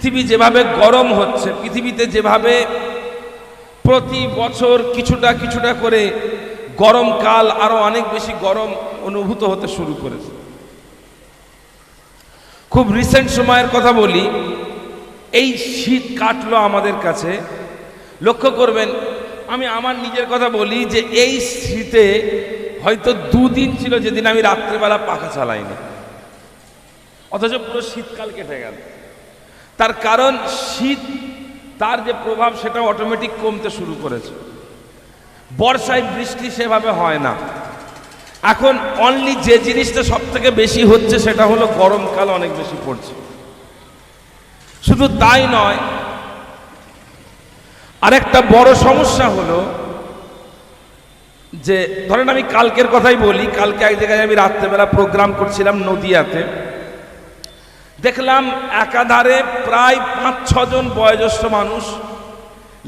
পৃথিবী যেভাবে গরম হচ্ছে, পৃথিবীতে যেভাবে প্রতি বছর কিছুটা কিছুটা করে গরমকাল আরও অনেক বেশি গরম অনুভূত হতে শুরু করেছে। খুব রিসেন্ট সময়ের কথা বলি, এই শীত কাটলো আমাদের কাছে। লক্ষ্য করবেন, আমি আমার নিজের কথা বলি যে এই শীতে হয়তো দুদিন ছিল যেদিন আমি রাত্রেবেলা পাখা চালাইনি। অথচ পুরো শীতকাল কেটে গেল। তার কারণ শীত, তার যে প্রভাব সেটা অটোমেটিক কমতে শুরু করেছে। বর্ষায় বৃষ্টি সেভাবে হয় না। এখন অনলি যে জিনিসটা সব থেকে বেশি হচ্ছে সেটা হলো গরমকাল অনেক বেশি পড়ছে। শুধু তাই নয়, আরেকটা বড় সমস্যা হলো যে, ধরেন আমি কালকের কথাই বলি, কালকে এক জায়গায় আমি রাত্রেবেলা প্রোগ্রাম করছিলাম নদিয়াতে। দেখলাম একাধারে প্রায় পাঁচ, ছজন বয়োজ্যেষ্ঠ মানুষ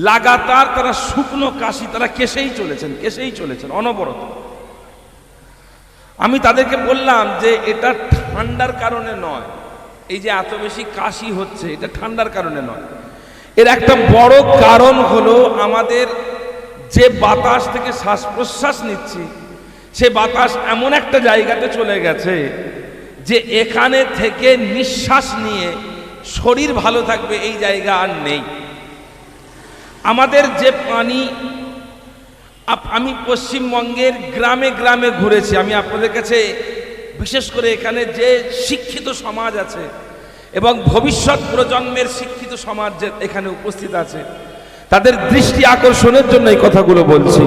লাগাতার তারা শুকনো কাশি, তারা কেসেই চলেছেন কেসেই চলেছেন, অনবরত। আমি তাদেরকে বললাম যে এটা ঠান্ডার কারণে নয়। এই যে এত বেশি কাশি হচ্ছে, এটা ঠান্ডার কারণে নয়। এর একটা বড় কারণ হলো আমাদের যে বাতাস থেকে শ্বাস প্রশ্বাস নিচ্ছি, সে বাতাস এমন একটা জায়গাতে চলে গেছে যে এখানে থেকে নিঃশ্বাস নিয়ে শরীর ভালো থাকবে, এই জায়গা আর নেই। আমাদের যে পানি আমি পশ্চিমবঙ্গের গ্রামে গ্রামে ঘুরেছি। আমি আপনাদের কাছে বিশেষ করে এখানে যে শিক্ষিত সমাজ আছে এবং ভবিষ্যৎ প্রজন্মের শিক্ষিত সমাজ যে এখানে উপস্থিত আছে, তাদের দৃষ্টি আকর্ষণের জন্য এই কথাগুলো বলছি।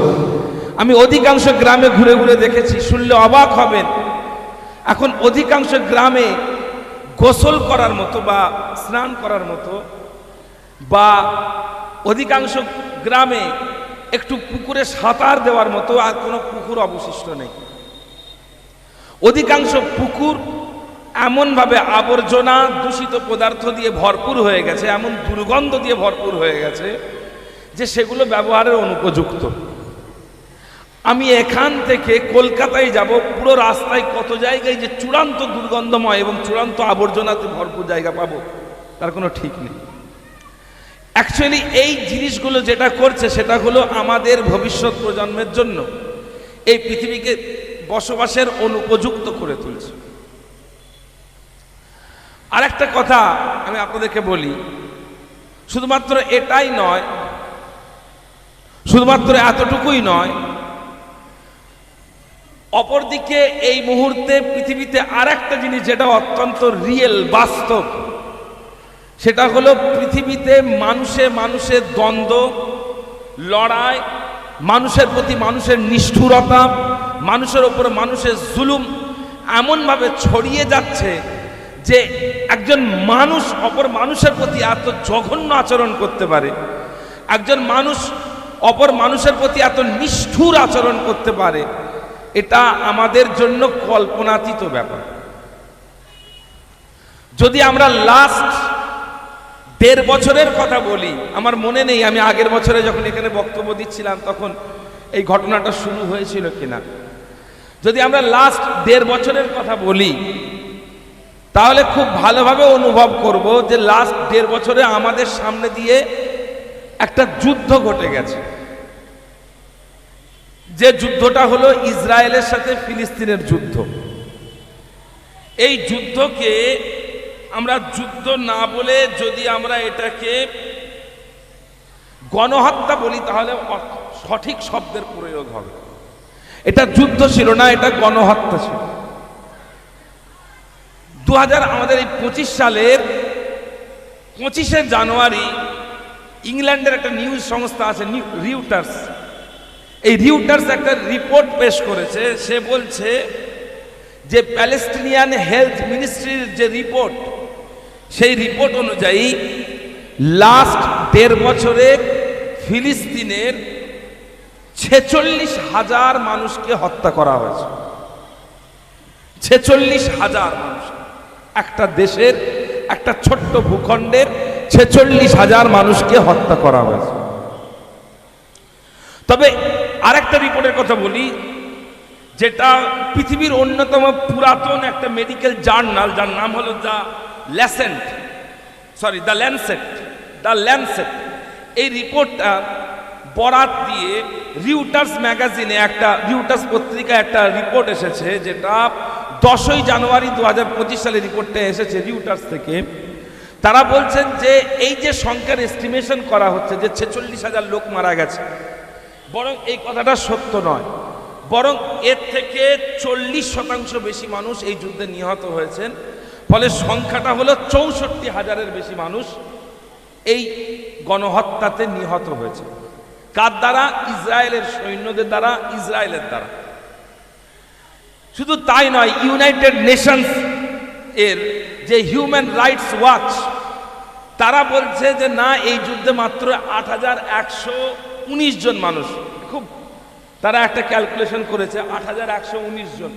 আমি অধিকাংশ গ্রামে ঘুরে ঘুরে দেখেছি, শুনলে অবাক হবেন। এখন অধিকাংশ গ্রামে গোসল করার মতো বা স্নান করার মতো বা অধিকাংশ গ্রামে একটু পুকুরে সাঁতার দেওয়ার মতো আর কোনো পুকুর অবশিষ্ট নেই। অধিকাংশ পুকুর এমনভাবে আবর্জনা দূষিত পদার্থ দিয়ে ভরপুর হয়ে গেছে, এমন দুর্গন্ধ দিয়ে ভরপুর হয়ে গেছে যে সেগুলো ব্যবহারের অনুপযুক্ত। আমি এখান থেকে কলকাতায় যাব, পুরো রাস্তায় কত জায়গায় যে চূড়ান্ত দুর্গন্ধময় এবং চূড়ান্ত আবর্জনাতে ভরপুর জায়গা পাবো, তার কোনো ঠিক নেই। অ্যাকচুয়ালি এই জিনিসগুলো যেটা করছে, সেটা হলো আমাদের ভবিষ্যৎ প্রজন্মের জন্য এই পৃথিবীকে বসবাসের অনুপযুক্ত করে তুলছে। আরেকটা কথা আমি আপনাদেরকে বলি, শুধুমাত্র এটাই নয়, শুধুমাত্র এতটুকুই নয় অপরদিকে এই মুহূর্তে পৃথিবীতে আর একটা জিনিস যেটা অত্যন্ত রিয়েল বাস্তব। সেটা হলো পৃথিবীতে মানুষে মানুষের দ্বন্দ্ব, লড়াই, মানুষের প্রতি মানুষের নিষ্ঠুরতা, মানুষের ওপর মানুষের জুলুম এমনভাবে ছড়িয়ে যাচ্ছে যে একজন মানুষ অপর মানুষের প্রতি এত জঘন্য আচরণ করতে পারে। একজন মানুষ অপর মানুষের প্রতি এত নিষ্ঠুর আচরণ করতে পারে। এটা আমাদের জন্য কল্পনাতীত ব্যাপার। যদি আমরা লাস্ট দেড় বছরের কথা বলি, আমার মনে নেই, আমি আগের বছরে যখন এখানে বক্তব্য দিচ্ছিলাম, তখন এই ঘটনাটা শুরু হয়েছিল কিনা। যদি আমরা লাস্ট দেড় বছরের কথা বলি, তাহলে খুব ভালোভাবে অনুভব করব যে লাস্ট দেড় বছরে আমাদের সামনে দিয়ে একটা যুদ্ধ ঘটে গেছে। যে যুদ্ধটা হলো ইসরায়েলের সাথে ফিলিস্তিনের যুদ্ধ। এই যুদ্ধকে আমরা যুদ্ধ না বলে যদি আমরা এটাকে গণহত্যা বলি, তাহলে সঠিক শব্দের প্রয়োগ হবে। এটা যুদ্ধ ছিল না, এটা গণহত্যা ছিল। দু হাজার আমাদের এই পঁচিশ সালের পঁচিশে জানুয়ারি, ইংল্যান্ডের একটা নিউজ সংস্থা আছে রিউটার্স। এই রিউটার্স একটা রিপোর্ট পেশ করেছে, সে বলছে যে প্যালেস্টিনিয়ান হেলথ মিনিস্ট্রির যে রিপোর্ট সেই রিপোর্ট অনুযায়ী লাস্ট দেড় বছরে ফিলিস্তিনের ছেচল্লিশ হাজার মানুষকে হত্যা করা হয়েছে। ছেচল্লিশ হাজার মানুষ। একটা দেশের, একটা ছোট্ট ভূখণ্ডের ছেচল্লিশ হাজার মানুষকে হত্যা করা হয়েছে। তবে আরেকটা রিপোর্টের কথা বলি, যেটা পৃথিবীর অন্যতম পুরাতন একটা মেডিকেল জার্নাল যার নাম হলো the Lancet sorry the Lancet the Lancet এই রিপোর্টটা বরাত দিয়ে রিউটার্স ম্যাগাজিনে একটা রিউটার্স পত্রিকায় একটা রিপোর্ট এসেছে, যেটা দশই জানুয়ারি দু হাজার পঁচিশ সালে রিপোর্টটা এসেছে রিউটার্স থেকে। তারা বলছেন যে, এই যে সংখ্যার এস্টিমেশন করা হচ্ছে, যে ছেচল্লিশ হাজার লোক মারা গেছে বরং এই কথাটা সত্য নয়। বরং এর থেকে চল্লিশ শতাংশ বেশি মানুষ এই যুদ্ধে নিহত হয়েছেন। ফলে সংখ্যাটা হলো চৌষট্টি হাজারের বেশি মানুষ এই গণহত্যাতে নিহত হয়েছে। কার দ্বারা? ইসরায়েলের সৈন্যদের দ্বারা, ইসরায়েলের দ্বারা। শুধু তাই নয়, ইউনাইটেড নেশনস এর যে হিউম্যান রাইটস ওয়াচ, তারা বলছে যে না, এই যুদ্ধে মাত্র আট হাজার একশো উনিশ জন মানুষ। খুব, তারা একটা ক্যালকুলেশন করেছে, আট হাজার একশো উনিশ জন।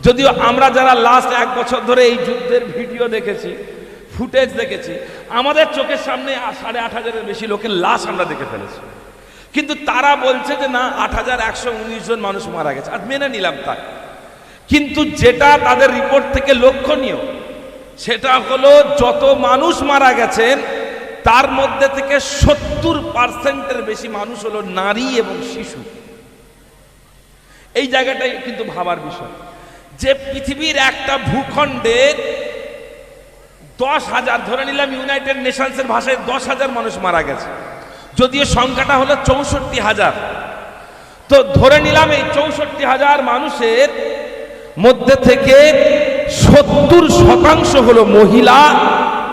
যদিও আমরা যারা লাস্ট এক বছর ধরে এই যুদ্ধের ভিডিও দেখেছি ফুটেজ দেখেছি, আমাদের চোখের সামনে সাড়ে আট হাজারের বেশি লোকের লাশ আমরা দেখে ফেলেছি। কিন্তু তারা বলছে যে, না, আট হাজার একশো উনিশ জন মানুষ মারা গেছে। আর মেনে নিলাম তাই। কিন্তু যেটা তাদের রিপোর্ট থেকে লক্ষণীয়, সেটা হলো যত মানুষ মারা গেছেন তার মধ্যে থেকে সত্তর পার্সেন্টের বেশি মানুষ হলো নারী এবং শিশু। এই জায়গাটাই কিন্তু ভাবার বিষয়। যে পৃথিবীর একটা ভূখণ্ডের দশ হাজার, ধরে নিলাম ইউনাইটেড নেশনসের ভাষায় দশ হাজার মানুষ মারা গেছে। যদিও সংখ্যাটা হলো চৌষট্টি হাজার। তো ধরে নিলাম এই চৌষট্টি হাজার মানুষের মধ্যে থেকে সত্তর শতাংশ হলো মহিলা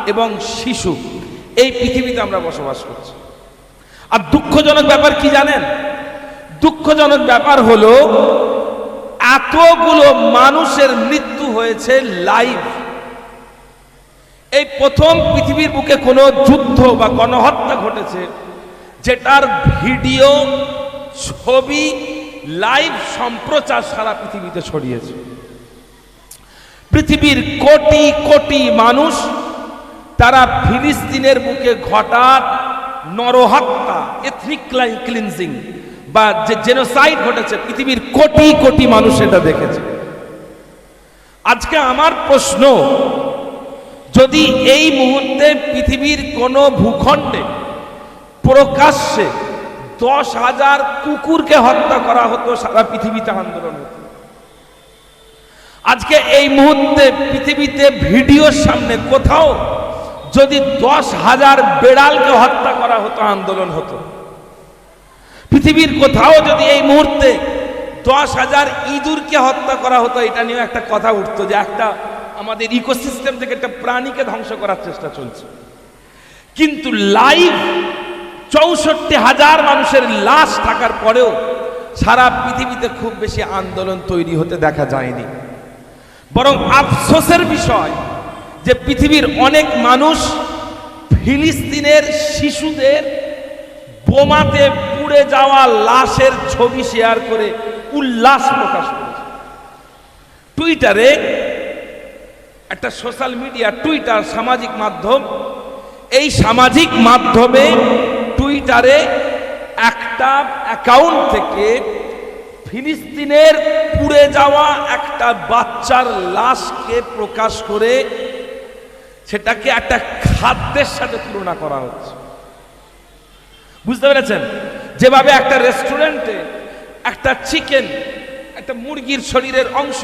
এবং শিশু। এই পৃথিবীতে আমরা বসবাস করছি। আর দুঃখজনক ব্যাপার কি জানেন? দুঃখজনক ব্যাপার হলো, এতগুলো মানুষের মৃত্যু হয়েছে লাইভ এই প্রথম পৃথিবীর বুকে কোনো যুদ্ধ বা গণহত্যা ঘটেছে, যেটার ভিডিও, ছবি লাইভ সম্প্রচার সারা পৃথিবীতে ছড়িয়েছে। পৃথিবীর কোটি কোটি মানুষ তারা ফিলিস্তিনের বুকে ঘটার নরহত্যা এথনিক ক্লিনজিং বা যে জেনোসাইড ঘটেছে, পৃথিবীর কোটি কোটি মানুষ এটা দেখেছে। আজকে আমার প্রশ্ন, যদি এই মুহূর্তে পৃথিবীর কোনো ভূখণ্ডে প্রকাশ্যে দশ হাজার কুকুরকে হত্যা করা হতো, সারা পৃথিবীতে আন্দোলন আজকে এই মুহূর্তে পৃথিবীতে ভিডিওর সামনে কোথাও যদি দশ হাজার বেড়ালকে হত্যা করা হতো, আন্দোলন হতো। পৃথিবীর কোথাও যদি এই মুহূর্তে দশ হাজার ইঁদুরকে হত্যা করা হতো, এটা নিয়েও একটা কথা উঠতো যে একটা আমাদের ইকোসিস্টেম থেকে একটা প্রাণীকে ধ্বংস করার চেষ্টা চলছে। কিন্তু লাইভ চৌষট্টি হাজার মানুষের লাশ থাকার পরেও সারা পৃথিবীতে খুব বেশি আন্দোলন তৈরি হতে দেখা যায়নি। বরং আফসোসের বিষয় যে পৃথিবীর অনেক মানুষ ফিলিস্তিনের শিশুদের বোমাতে পুড়ে যাওয়া লাশের ছবি শেয়ার করে উল্লাস প্রকাশ করেছে। টুইটারে একটা সোশ্যাল মিডিয়া, টুইটার সামাজিক মাধ্যম, এই সামাজিক মাধ্যমে টুইটারে একটা অ্যাকাউন্ট থেকে ফিলিস্তিনের পুড়ে যাওয়া একটা বাচ্চার লাশকে প্রকাশ করে সেটাকে একটা খাদ্যের সাথে তুলনা করা হচ্ছে। বুঝতে পেরেছেন? যেভাবে একটা রেস্টুরেন্টে একটা চিকেন, একটা মুরগির শরীরের অংশ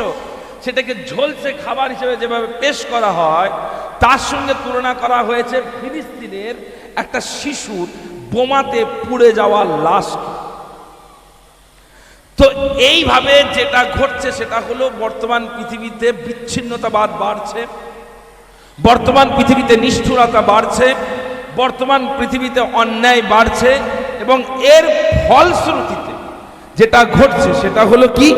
সেটাকে ঝলসে খাবার হিসেবে যেভাবে পেশ করা হয়, তার সঙ্গে তুলনা করা হয়েছে ফিলিস্তিনের একটা শিশুর বোমাতে পুড়ে যাওয়া লাশ। তো এইভাবে যেটা ঘটছে সেটা হলো বর্তমান পৃথিবীতে বিচ্ছিন্নতাবাদ বাড়ছে। বর্তমান পৃথিবীতে নিষ্ঠুরতা বাড়ছে, বর্তমান পৃথিবীতে অন্যায় বাড়ছে, এবং এর ফলশ্রুতিতে যেটা ঘটছে সেটা হলো কি?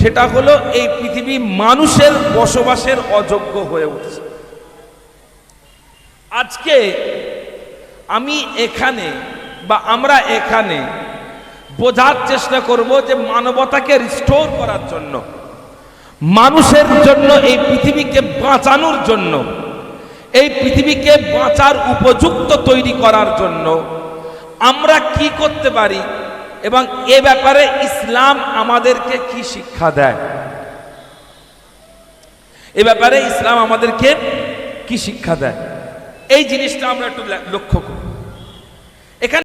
সেটা হলো এই পৃথিবী মানুষের বসবাসের অযোগ্য হয়ে উঠছে। আজকে আমি এখানে বা আমরা এখানে বোঝার চেষ্টা করব যে মানবতাকে রিস্টোর করার জন্য, মানুষের জন্য, এই পৃথিবীকে বাঁচানোর জন্য এই পৃথিবীকে বাঁচার উপযুক্ত তৈরি করার জন্য আমরা কি করতে পারি এবং এ ব্যাপারে ইসলাম আমাদেরকে কি শিক্ষা দেয়? এ ব্যাপারে ইসলাম আমাদেরকে কি শিক্ষা দেয়? এই জিনিসটা আমরা একটু লক্ষ্য করি।